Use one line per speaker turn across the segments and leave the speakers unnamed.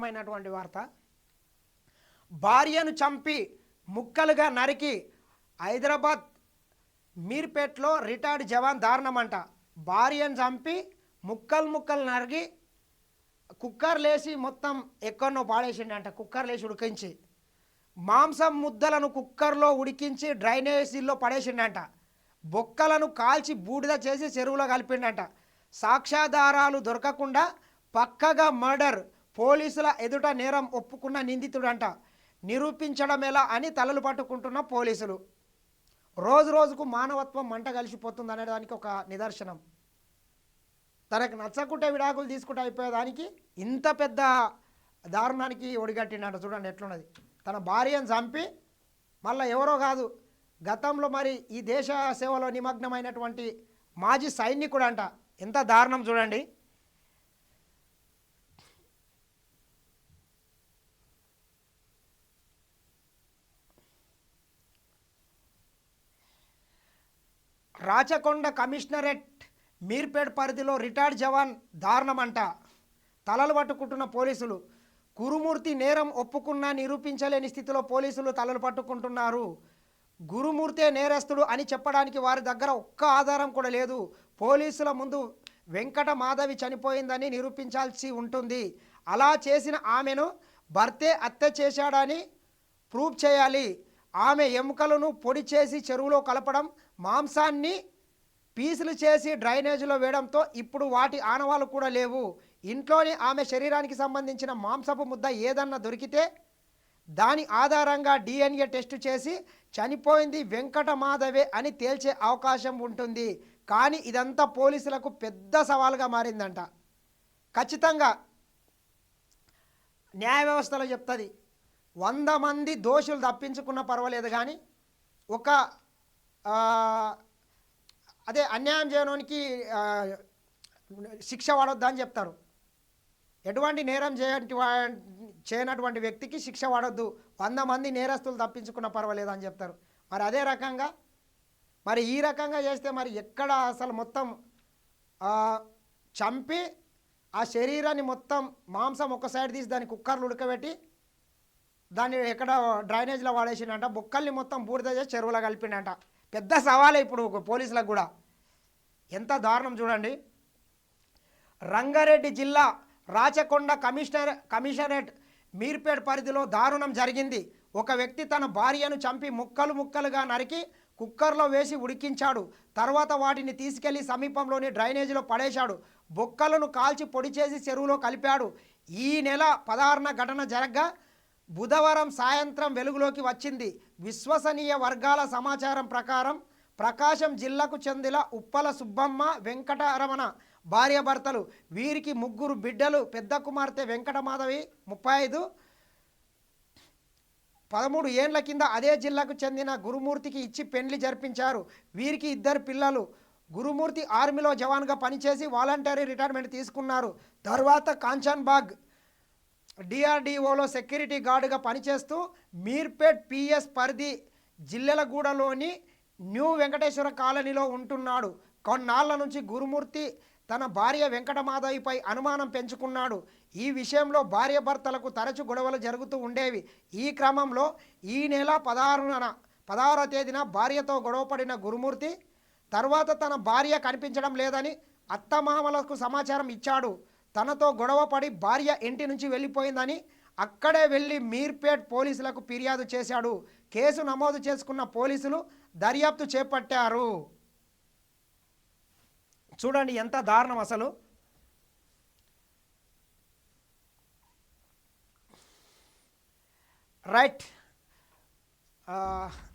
మైనటువంటి వార్త. భార్యను చంపి ముక్కలుగా నరికి హైదరాబాద్ మీర్పేట్లో రిటైర్డ్ జవాన్ దారుణమంట. భార్యను చంపి ముక్కలు ముక్కలు నరికి కుక్కర్ లేసి మొత్తం ఎక్కడనో పాడేసిండంట. కుక్కర్ లేసి ఉడికించి. మాంసం ముద్దలను కుక్కర్లో ఉడికించి డ్రైనేజీల్లో పడేసిండంట. బొక్కలను కాల్చి బూడిద చేసి చెరువులో కలిపిండంట. సాక్ష్యాధారాలు దొరకకుండా పక్కగా మర్డర్ పోలీసుల ఎదుట నేరం ఒప్పుకున్న నిందితుడంట. నిరూపించడం ఎలా అని తలలు పట్టుకుంటున్న పోలీసులు. రోజు రోజుకు మానవత్వం మంట కలిసిపోతుంది అనే దానికి ఒక నిదర్శనం. తనకు నచ్చకుంటే విడాకులు తీసుకుంటే అయిపోయేదానికి ఇంత పెద్ద దారుణానికి ఒడిగట్టిండంట. చూడండి ఎట్లున్నది. తన భార్యను చంపి మళ్ళీ ఎవరో కాదు గతంలో మరి ఈ దేశ సేవలో నిమగ్నమైనటువంటి మాజీ సైనికుడు అంట ఎంత దారుణం చూడండి. రాచకొండ కమిషనరేట్ మీర్పేట్ పరిధిలో రిటైర్డ్ జవాన్ దారుణమంట. తలలు పట్టుకుంటున్న పోలీసులు. గురుమూర్తి నేరం ఒప్పుకున్నా నిరూపించలేని స్థితిలో పోలీసులు తలలు పట్టుకుంటున్నారు. గురుమూర్తే నేరస్తుడు అని చెప్పడానికి వారి దగ్గర ఒక్క ఆధారం కూడా లేదు. పోలీసుల ముందు వెంకట మాధవి చనిపోయిందని నిరూపించాల్సి ఉంటుంది. అలా చేసిన ఆమెను భర్తే హత్య చేశాడని ప్రూవ్ చేయాలి. ఆమె ఎముకలను పొడి చేసి చెరువులో కలపడం మాంసాన్ని పీసులు చేసి డ్రైనేజీలో వేయడంతో ఇప్పుడు వాటి ఆనవాలు కూడా లేవు. ఇంట్లోనే ఆమె శరీరానికి సంబంధించిన మాంసపు ముద్ద ఏదన్నా దొరికితే దాని ఆధారంగా డిఎన్ఏ టెస్ట్ చేసి చనిపోయింది వెంకట మాధవే అని తేల్చే అవకాశం ఉంటుంది. కానీ ఇదంతా పోలీసులకు పెద్ద సవాలుగా మారిందంట. ఖచ్చితంగా న్యాయ వ్యవస్థలో చెప్తుంది. వంద మంది దోషులు తప్పించుకున్న పర్వాలేదు కానీ ఒక అదే అన్యాయం చేయడానికి శిక్ష పడొద్దా అని చెప్తారు. ఎటువంటి నేరం చేయటి చేయనటువంటి వ్యక్తికి శిక్ష పడొద్దు వంద మంది నేరస్తులు తప్పించుకున్న పర్వాలేదు అని చెప్తారు. మరి అదే రకంగా మరి ఈ రకంగా చేస్తే మరి ఎక్కడ అసలు మొత్తం చంపి ఆ శరీరాన్ని మొత్తం మాంసం ఒక సైడ్ తీసి దాన్ని కుక్కర్లు ఉడకబెట్టి దాన్ని ఎక్కడ డ్రైనేజ్లో వాడేసిండంట. బుక్కల్ని మొత్తం బూడిద చేసి చెరువులో కలిపిండంట. పెద్ద సవాలే ఇప్పుడు పోలీసులకు కూడా. ఎంత దారుణం చూడండి. రంగారెడ్డి జిల్లా రాచకొండ కమిషనర్ కమిషనరేట్ మీర్పేట్ పరిధిలో దారుణం జరిగింది. ఒక వ్యక్తి తన భార్యను చంపి ముక్కలు ముక్కలుగా నరికి కుక్కర్లో వేసి ఉడికించాడు. తర్వాత వాటిని తీసుకెళ్ళి సమీపంలోని డ్రైనేజీలో పడేశాడు. బొక్కలను కాల్చి పొడి చేసి చెరువులో కలిపాడు. ఈ నెల పదహారున ఘటన జరగ్గా బుధవారం సాయంత్రం వెలుగులోకి వచ్చింది. విశ్వసనీయ వర్గాల సమాచారం ప్రకారం ప్రకాశం జిల్లాకు చెందిన ఉప్పల సుబ్బమ్మ వెంకటరమణ భార్యాభర్తలు వీరికి ముగ్గురు బిడ్డలు పెద్ద కుమార్తె వెంకటమాధవి ముప్పై ఐదు పదమూడు ఏండ్ల కింద అదే జిల్లాకు చెందిన గురుమూర్తికి ఇచ్చి పెండ్లి జరిపించారు. వీరికి ఇద్దరు పిల్లలు. గురుమూర్తి ఆర్మీలో జవాన్గా పనిచేసి వాలంటరీ రిటైర్మెంట్ తీసుకున్నారు. తర్వాత కాంచన్బాగ్ డిఆర్డిఓలో సెక్యూరిటీ గార్డుగా పనిచేస్తూ మీర్పేట్ పిఎస్ పరిధి జిల్లెలగూడలోని న్యూ వెంకటేశ్వర కాలనీలో ఉంటున్నాడు. కొన్నాళ్ళ నుంచి గురుమూర్తి తన భార్య వెంకటమాధవిపై అనుమానం పెంచుకున్నాడు. ఈ విషయంలో భార్య భర్తలకు తరచు గొడవలు జరుగుతూ ఉండేవి. ఈ క్రమంలో ఈ నెల పదహారున పదహారో తేదీన భార్యతో గొడవపడిన గురుమూర్తి తర్వాత తన భార్య కనిపించడం లేదని అత్తమామలకు సమాచారం ఇచ్చాడు. తనతో గొడవపడి భార్య ఇంటి నుంచి వెళ్ళిపోయిందని అక్కడే వెళ్ళి మీర్పేట్ పోలీసులకు ఫిర్యాదు చేశాడు. కేసు నమోదు చేసుకున్న పోలీసులు దర్యాప్తు చేపట్టారు. చూడండి ఎంత దారుణం అసలు. రైట్.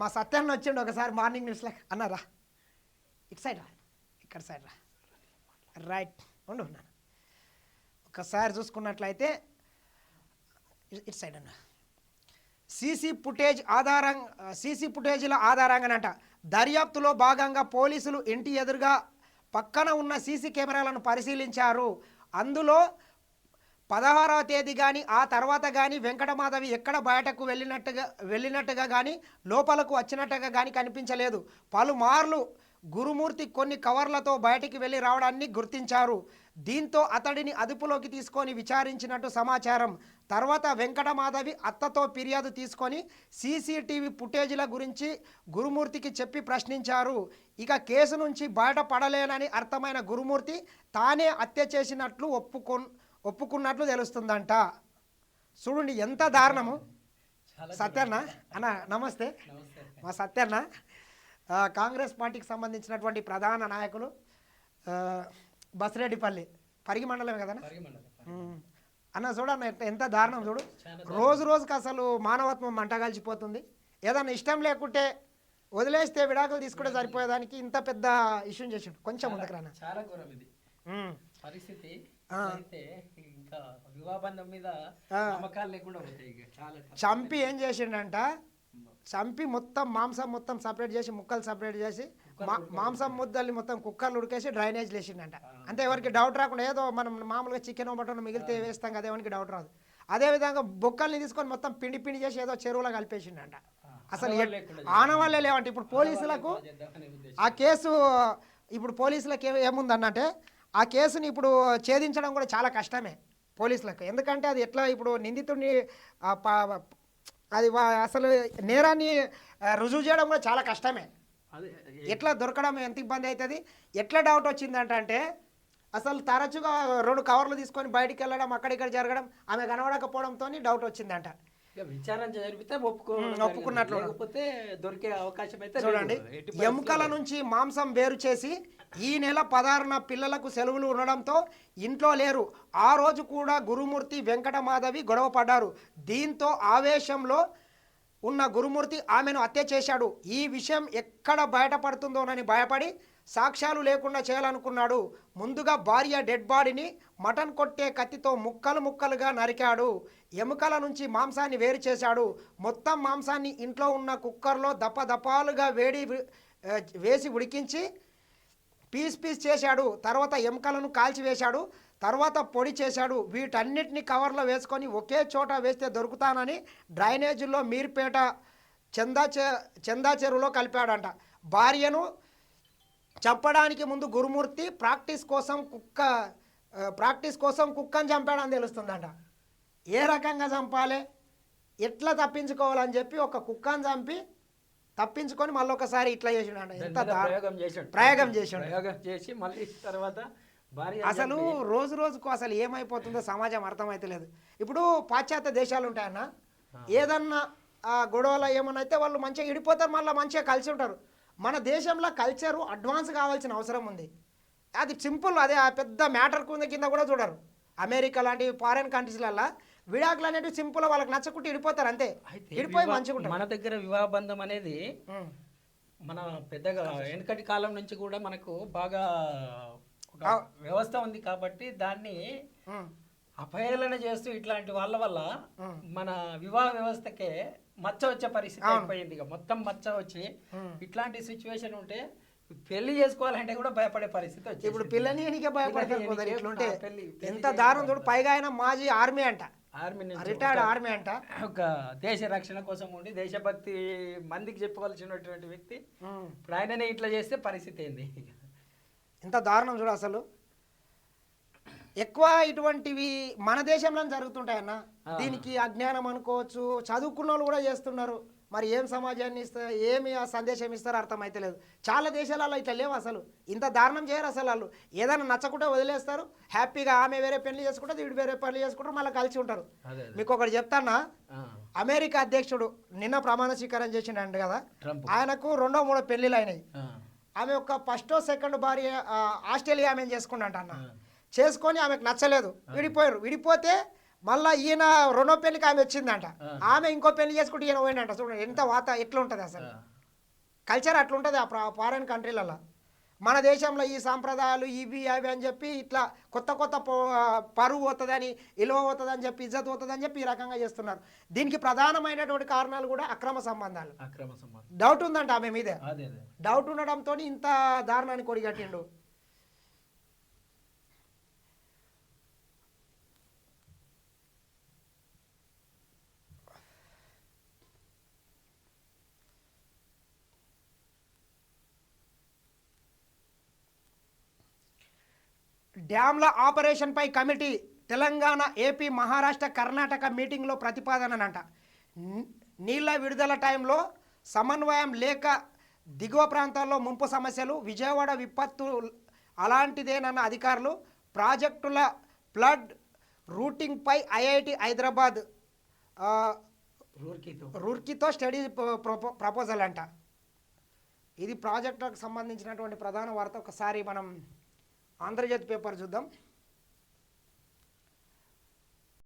మా సత్యాన్ని వచ్చిండు ఒకసారి మార్నింగ్ న్యూస్లో. అన్నారా ఇటు సైడ్ రా. ఇక్కడ సైడ్ రా. రైట్. ఉండు. ఒక్కసారి చూసుకున్నట్లయితే ఇట్ సైడ్ అన్న. సీసీ ఫుటేజ్ ఆధారం సీసీ ఫుటేజ్ల ఆధారంగానంట. దర్యాప్తులో భాగంగా పోలీసులు ఇంటి ఎదురుగా పక్కన ఉన్న సీసీ కెమెరాలను పరిశీలించారు. అందులో పదహారవ తేదీ కానీ ఆ తర్వాత కానీ వెంకటమాధవి ఎక్కడ బయటకు వెళ్ళినట్టుగా వెళ్ళినట్టుగా కానీ లోపలకు వచ్చినట్టుగా కానీ కనిపించలేదు. పలుమార్లు గురుమూర్తి కొన్ని కవర్లతో బయటికి వెళ్ళి రావడాన్ని గుర్తించారు. దీంతో అతడిని అదుపులోకి తీసుకొని విచారించినట్టు సమాచారం. తర్వాత వెంకటమాధవి అత్తతో ఫిర్యాదు తీసుకొని సీసీటీవీ ఫుటేజీల గురించి గురుమూర్తికి చెప్పి ప్రశ్నించారు. ఇక కేసు నుంచి బయటపడలేనని అర్థమైన గురుమూర్తి తానే హత్య చేసినట్లు ఒప్పుకొ ఒప్పుకున్నట్లు తెలుస్తుందంట. చూడండి ఎంత దారుణము. సత్యన్న అన్న నమస్తే. మా సత్యన్న కాంగ్రెస్ పార్టీకి సంబంధించినటువంటి ప్రధాన నాయకులు బసిరెడ్డిపల్లి పరిగి మండలమే ఉమ్. అన్న చూడన్న ఎంత- ఎంత దారుణం చూడు రోజు రోజుకి అసలు మానవత్వం మంట కలిసిపోతుంది ఏదన్నా ఇష్టం లేకుంటే వదిలేస్తే విడాకులు తీసుకుంటే సరిపోయేదానికి ఇంత పెద్ద ఇష్యూ చేసిండు కొంచెం ముందుకు రానా
చాలా ఘోరం ఇది
ఉమ్.
పరిస్థితి
ఆ.
అయితే ఇంకా వివాహబంధం మీద
ఆ.
నమ్మకాలు లేకుండా పోతాయి ఇక చాలా కష్టం.
చంపి ఏం చేసిండంట చంపి మొత్తం మాంసం మొత్తం సపరేట్ చేసి ముక్కలు సపరేట్ చేసి మా- మాంసం ముద్దల్ని మొత్తం కుక్కర్లు ఉడికేసి డ్రైనేజ్ లేచిండంట అంటే ఎవరికి డౌట్ రాకుండా ఏదో మనం మామూలుగా చికెన్ మటన్ మిగిలితే వేస్తాం కదా ఎవరికి డౌట్ రాదు. అదే విధంగా బొక్కల్ని తీసుకొని మొత్తం పిండి పిండి చేసి ఏదో చెరువులో కలిపేసిండంట. అసలు
ఆనవాళ్ళు
లేవంట ఇప్పుడు పోలీసులకు. ఆ కేసు ఇప్పుడు పోలీసులకు ఏముందన్నంటే ఆ కేసుని ఇప్పుడు ఛేదించడం కూడా చాలా కష్టమే పోలీసులకు. ఎందుకంటే అది ఎట్లా ఇప్పుడు నిందితుడిని అది వా- అసలు నేరాన్ని రుజువు చేయడం కూడా చాలా కష్టమే. ఎట్లా దొరకడం ఎంత ఇబ్బంది అవుతుంది ఎట్లా డౌట్ వచ్చిందంటే అసలు తరచుగా రెండు కవర్లు తీసుకొని బయటికి వెళ్ళడం అక్కడ ఇక్కడ జరగడం ఆమె కనబడకపోవడంతో డౌట్ వచ్చిందంట.
విచారణ జరిపితే
ఒప్పుకున్నట్లు.
లేకపోతే దొరికే అవకాశం అయితే
చూడండి ఎముకల నుంచి మాంసం వేరు చేసి ఈ నెల పదహారున పిల్లలకు సెలవులు ఉండడంతో ఇంట్లో లేరు. ఆ రోజు కూడా గురుమూర్తి వెంకటమాధవి గొడవ పడ్డారు. దీంతో ఆవేశంలో ఉన్న గురుమూర్తి ఆమెను హత్య చేశాడు. ఈ విషయం ఎక్కడ బయటపడుతుందోనని భయపడి సాక్ష్యాలు లేకుండా చేయాలనుకున్నాడు. ముందుగా భార్య డెడ్ బాడీని మటన్ కొట్టే కత్తితో ముక్కలు ముక్కలుగా నరికాడు. ఎముకల నుంచి మాంసాన్ని వేరు చేశాడు. మొత్తం మాంసాన్ని ఇంట్లో ఉన్న కుక్కర్లో దపదపాలుగా వేడి వేసి ఉడికించి పీస్ పీస్ చేశాడు. తర్వాత ఎముకలను కాల్చివేశాడు. తర్వాత పొడి చేశాడు. వీటన్నిటిని కవర్లో వేసుకొని ఒకే చోట వేస్తే దొరుకుతానని డ్రైనేజీలో మీర్పేట చందా చె చందా చెరువులో కలిపాడంట. భార్యను చంపడానికి ముందు గురుమూర్తి ప్రాక్టీస్ కోసం కుక్క ప్రాక్టీస్ కోసం కుక్కను చంపాడని తెలుస్తుందంట. ఏ రకంగా చంపాలి? ఎట్లా తప్పించుకోవాలని చెప్పి ఒక కుక్కను చంపి తప్పించుకొని మళ్ళీ ఒకసారి ఇట్లా
చేసాడు.
ప్రయోగం చేసిండు.
ప్రయోగం చేసి మళ్ళీ తర్వాత
అసలు రోజు రోజుకు అసలు ఏమైపోతుందో సమాజం అర్థమైతలేదు ఇప్పుడు పాశ్చాత్య దేశాలు ఉంటాయన్న ఏదన్నా ఆ గొడవలు ఏమన్నా అయితే వాళ్ళు మంచిగా ఇడిపోతారు మళ్ళీ మంచిగా కలిసి ఉంటారు. మన దేశంలో కల్చరు అడ్వాన్స్ కావాల్సిన అవసరం ఉంది. అది సింపుల్ అదే ఆ పెద్ద మ్యాటర్ కింద కింద కూడా చూడరు. అమెరికా లాంటి ఫారెన్ కంట్రీస్లలో విడాకులు అనేవి సింపుల్ వాళ్ళకి నచ్చకుంటే ఇడిపోతారు అంతే. ఇడిపోయి మంచిగా
మన దగ్గర వివాహ బంధం అనేది. మన పెద్దగా వెనకటి కాలం నుంచి కూడా మనకు బాగా ఒక వ్యవస్థ ఉంది కాబట్టి దాన్ని. అపహేళన చేస్తూ ఇట్లాంటి వాళ్ళ వల్ల. మన వివాహ వ్యవస్థకే మచ్చ వచ్చే పరిస్థితి అయిపోయింది ఇక. మొత్తం మచ్చ వచ్చి. ఇట్లాంటి సిచ్యువేషన్ ఉంటే పెళ్ళి చేసుకోవాలంటే కూడా భయపడే పరిస్థితి వచ్చింది
ఇప్పుడు పిల్లనికే భయపడతారు ఎంత దారుణం చూడు. పైగా ఆయన మాజీ ఆర్మీ అంట.
ఆర్మీ
రిటైర్డ్ ఆర్మీ అంట.
ఒక దేశ రక్షణ కోసం ఉండి దేశభక్తి మందికి చెప్పుకోవాల్సినటువంటి వ్యక్తి. ఇప్పుడు ఆయననే ఇట్లా చేస్తే పరిస్థితి ఏంది?
ఎంత దారుణం చూడు అసలు. ఎక్కువ ఇటువంటివి మన దేశంలో జరుగుతుంటాయన్న దీనికి అజ్ఞానం అనుకోవచ్చు చదువుకున్న వాళ్ళు కూడా చేస్తున్నారు. మరి ఏం సమాజాన్ని ఇస్తారు ఏమి ఆ సందేశం ఇస్తారో అర్థమైతలేదు చాలా దేశాలలో ఇట్లా లేవు అసలు. ఇంత దారుణం చేయరు అసలు వాళ్ళు. ఏదైనా నచ్చకుంటే వదిలేస్తారు. హ్యాపీగా ఆమె వేరే పెళ్ళి చేసుకుంటారు వీడు వేరే పెళ్ళి చేసుకుంటారు మళ్ళీ కలిసి ఉంటారు. మీకు ఒకటి చెప్తానా అమెరికా అధ్యక్షుడు నిన్న ప్రమాణ స్వీకారం చేసిండంట కదా. ఆయనకు రెండో మూడో పెళ్ళిళ్ళు అయినాయి. ఆమె ఒక ఫస్టో సెకండ్ భార్య ఆస్ట్రేలియా ఆమె చేసుకుంటాంట అన్న. చేసుకొని ఆమెకు నచ్చలేదు. విడిపోయారు. విడిపోతే మళ్ళా ఈయన రెండో పెళ్ళికి ఆమె వచ్చిందంట. ఆమె ఇంకో పెళ్ళి చేసుకుంటే ఈయన పోయిందంట. చూడండి ఎంత వాత ఎట్లా ఉంటుంది అసలు. కల్చర్ అట్లుంటుంది ఆ ఫారెన్ కంట్రీలలో మన దేశంలో ఈ సాంప్రదాయాలు ఇవి అవి అని చెప్పి ఇట్లా కొత్త కొత్త పరువు పోతుందని ఇలువ పోతుందని చెప్పి ఇజ్జత్ పోతుందని చెప్పి ఈ రకంగా చేస్తున్నారు. దీనికి ప్రధానమైనటువంటి కారణాలు కూడా అక్రమ సంబంధాలు. డౌట్ ఉందంట ఆమె మీద. డౌట్ ఉండడంతో ఇంత దారుణాన్ని కొడిగట్టిండు డ్యాంల ఆపరేషన్పై కమిటీ తెలంగాణ ఏపీ మహారాష్ట్ర కర్ణాటక మీటింగ్లో ప్రతిపాదననంట. ని- నీళ్ళ విడుదల టైంలో సమన్వయం లేక దిగువ ప్రాంతాల్లో ముంపు సమస్యలు విజయవాడ విపత్తు అలాంటిదేనన్న అధికారులు ప్రాజెక్టుల ఫ్లడ్ రూటింగ్పై ఐఐటి హైదరాబాద్ రూర్కీతో. స్టడీ ప్రపో ప్రపోజల్ అంట ఇది ప్రాజెక్టులకు సంబంధించినటువంటి ప్రధాన వార్త. ఒకసారి మనం ఆంధ్రజ్యోతి పేపర్ చూద్దాం.